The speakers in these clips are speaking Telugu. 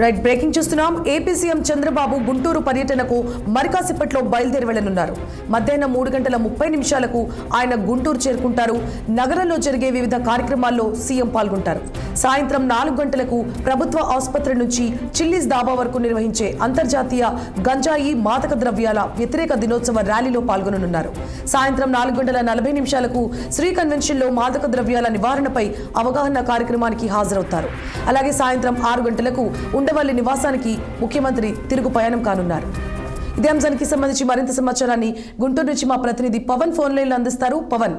రైట్ బ్రేకింగ్ చూస్తున్నాం. ఏపీ సీఎం చంద్రబాబు గుంటూరు పర్యటనకు మరికాసేపట్లో బయలుదేరి వెళ్ళనున్నారు మధ్యాహ్నం మూడు గంటల ముప్పై నిమిషాలకు ఆయన గుంటూరు చేరుకుంటారు. నగరంలో జరిగే వివిధ కార్యక్రమాల్లో సీఎం పాల్గొంటారు. సాయంత్రం నాలుగు గంటలకు ప్రభుత్వ ఆసుపత్రి నుంచి చిల్లీస్ దాబా వరకు నిర్వహించే అంతర్జాతీయ గంజాయి మాదక ద్రవ్యాల వ్యతిరేక దినోత్సవ ర్యాలీలో పాల్గొననున్నారు. సాయంత్రం నాలుగు గంటల నలభై నిమిషాలకు శ్రీ కన్వెన్షన్లో మాదక ద్రవ్యాల నివారణపై అవగాహన కార్యక్రమానికి హాజరవుతారు. అలాగే సాయంత్రం ఆరు గంటలకు ఉండవల్లి నివాసానికి ముఖ్యమంత్రి తిరుగు ప్రయాణం కానున్నారు. ఇదే అంశానికి సంబంధించి మరింత సమాచారాన్ని గుంటూరు నుంచి మా ప్రతినిధి పవన్ ఫోన్ లైన్లో అందిస్తారు. పవన్.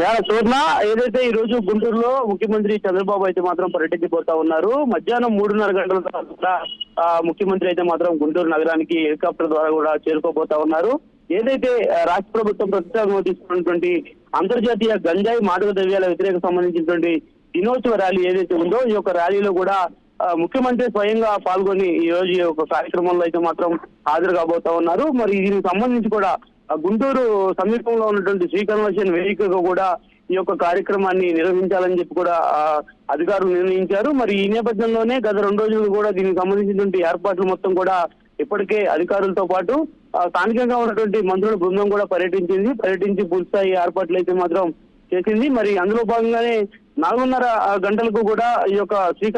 యా, ఏదైతే ఈ రోజు గుంటూరులో ముఖ్యమంత్రి చంద్రబాబు అయితే మాత్రం పర్యటించిపోతా ఉన్నారు మధ్యాహ్నం మూడున్నర గంటల తర్వాత కూడా, ముఖ్యమంత్రి అయితే మాత్రం గుంటూరు నగరానికి హెలికాప్టర్ ద్వారా కూడా చేరుకోబోతా ఉన్నారు. ఏదైతే రాష్ట్ర ప్రభుత్వం ప్రస్తుతం తీసుకున్నటువంటి అంతర్జాతీయ గంజాయి మాదక ద్రవ్యాల వ్యతిరేక సంబంధించినటువంటి దినోత్సవ ర్యాలీ ఏదైతే ఉందో ఈ యొక్క ర్యాలీలో కూడా ముఖ్యమంత్రి స్వయంగా పాల్గొని ఈ రోజు ఈ యొక్క కార్యక్రమంలో అయితే మాత్రం హాజరు కాబోతా ఉన్నారు. మరి దీనికి సంబంధించి కూడా గుంటూరు సమీపంలో ఉన్నటువంటి శ్రీ కన్వర్షన్ వేదికగా కూడా ఈ యొక్క కార్యక్రమాన్ని నిర్వహించాలని చెప్పి కూడా అధికారులు నిర్ణయించారు. మరి ఈ నేపథ్యంలోనే గత రెండు రోజులు కూడా దీనికి సంబంధించినటువంటి ఏర్పాట్లు మొత్తం కూడా ఇప్పటికే అధికారులతో పాటు స్థానికంగా ఉన్నటువంటి మంత్రుల బృందం కూడా పర్యటించింది. పర్యటించి పూర్తిస్థాయి ఏర్పాట్లు అయితే మాత్రం చేసింది. మరి అందులో భాగంగానే నాలుగున్నర గంటలకు కూడా ఈ యొక్క శ్రీ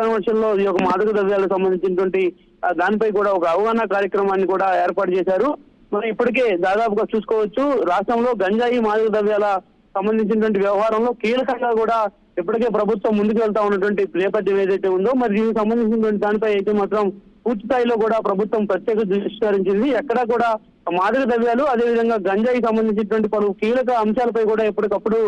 లో ఈ యొక్క మాదక ద్రవ్యాలకు సంబంధించినటువంటి దానిపై కూడా ఒక అవగాహన కార్యక్రమాన్ని కూడా ఏర్పాటు చేశారు. మరి ఇప్పటికే దాదాపుగా చూసుకోవచ్చు రాష్ట్రంలో గంజాయి మాదక ద్రవ్యాల సంబంధించినటువంటి వ్యవహారంలో కీలకంగా కూడా ఇప్పటికే ప్రభుత్వం ముందుకు వెళ్తా ఉన్నటువంటి నేపథ్యం ఏదైతే ఉందో మరి దీనికి సంబంధించినటువంటి దానిపై అయితే మాత్రం పూర్తి స్థాయిలో కూడా ప్రభుత్వం ప్రత్యేక దృష్టి సారించింది. ఎక్కడా కూడా మాదక ద్రవ్యాలు అదేవిధంగా గంజాయికి సంబంధించినటువంటి పలు కీలక అంశాలపై కూడా ఎప్పటికప్పుడు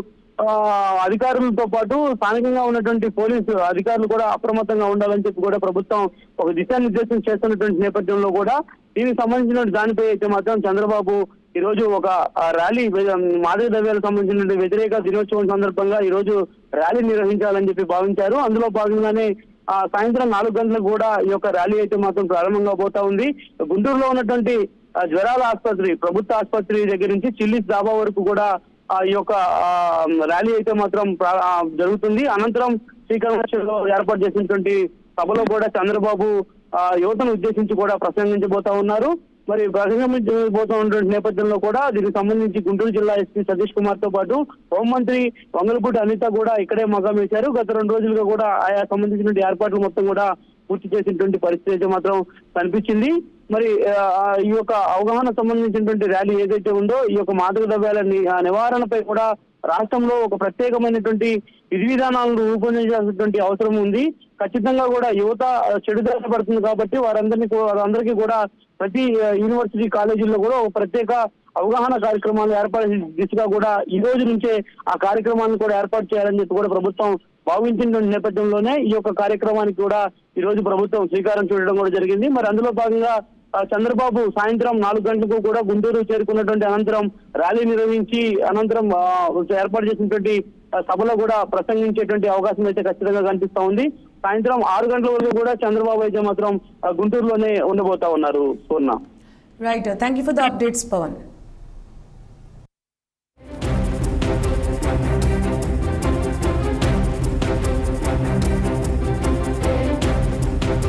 అధికారులతో పాటు స్థానికంగా ఉన్నటువంటి పోలీసు అధికారులు కూడా అప్రమత్తంగా ఉండాలని చెప్పి కూడా ప్రభుత్వం ఒక దిశానిర్దేశం చేస్తున్నటువంటి నేపథ్యంలో కూడా దీనికి సంబంధించిన దానిపై అయితే మాత్రం చంద్రబాబు ఈ రోజు ఒక ర్యాలీ మాదక ద్రవ్యాలకు సంబంధించిన వ్యతిరేక దినోత్సవం సందర్భంగా ఈ రోజు ర్యాలీ నిర్వహించాలని చెప్పి భావించారు. అందులో భాగంగానే సాయంత్రం నాలుగు గంటలకు కూడా ఈ యొక్క ర్యాలీ అయితే మాత్రం ప్రారంభంగా పోతా ఉంది. గుంటూరులో ఉన్నటువంటి జ్వరాల ఆసుపత్రి ప్రభుత్వ ఆసుపత్రి దగ్గర నుంచి చిల్లీస్ దాబా వరకు కూడా ఈ యొక్క ర్యాలీ అయితే మాత్రం జరుగుతుంది. అనంతరం శ్రీకాకుళంలో ఏర్పాటు చేసినటువంటి సభలో కూడా చంద్రబాబు యువతను ఉద్దేశించి కూడా ప్రసంగించబోతా ఉన్నారు. మరి ప్రసంగించబోతా ఉన్నటువంటి నేపథ్యంలో కూడా దీనికి సంబంధించి గుంటూరు జిల్లా ఎస్పీ సతీష్ కుమార్తో పాటు హోంమంత్రి వంగలపూటి అనిత కూడా ఇక్కడే మగం వేశారు. గత రెండు రోజులుగా కూడా ఆయా సంబంధించినటువంటి ఏర్పాట్లు మొత్తం కూడా పూర్తి చేసినటువంటి పరిస్థితి అయితే మాత్రం కనిపించింది. మరి ఈ యొక్క అవగాహన సంబంధించినటువంటి ర్యాలీ ఏదైతే ఉందో ఈ యొక్క మాదక ద్రవ్యాల నివారణపై కూడా రాష్ట్రంలో ఒక ప్రత్యేకమైనటువంటి విధి విధానాలను రూపొందించాల్సినటువంటి అవసరం ఉంది. ఖచ్చితంగా కూడా యువత చెడు దశ పడుతుంది కాబట్టి వారందరినీ వారందరికీ కూడా ప్రతి యూనివర్సిటీ కాలేజీల్లో కూడా ఒక ప్రత్యేక అవగాహన కార్యక్రమాలు ఏర్పాటు దిశగా కూడా ఈ రోజు నుంచే ఆ కార్యక్రమాలను కూడా ఏర్పాటు చేయాలని చెప్పి కూడా ప్రభుత్వం భావించిన నేపథ్యంలోనే ఈ యొక్క కార్యక్రమానికి కూడా ఈ రోజు ప్రభుత్వం శ్రీకారం చూడడం కూడా జరిగింది. మరి అందులో భాగంగా చంద్రబాబు సాయంత్రం నాలుగు గంటలకు కూడా గుంటూరు చేరుకున్నటువంటి అనంతరం ర్యాలీ నిర్వహించి అనంతరం ఏర్పాటు చేసినటువంటి సభలో కూడా ప్రసంగించేటువంటి అవకాశం అయితే ఖచ్చితంగా కనిపిస్తా ఉంది. సాయంత్రం ఆరు గంటల వరకు కూడా చంద్రబాబు అయితే మాత్రం గుంటూరులోనే ఉండబోతా ఉన్నారు Purna right thank you for the updates Pawan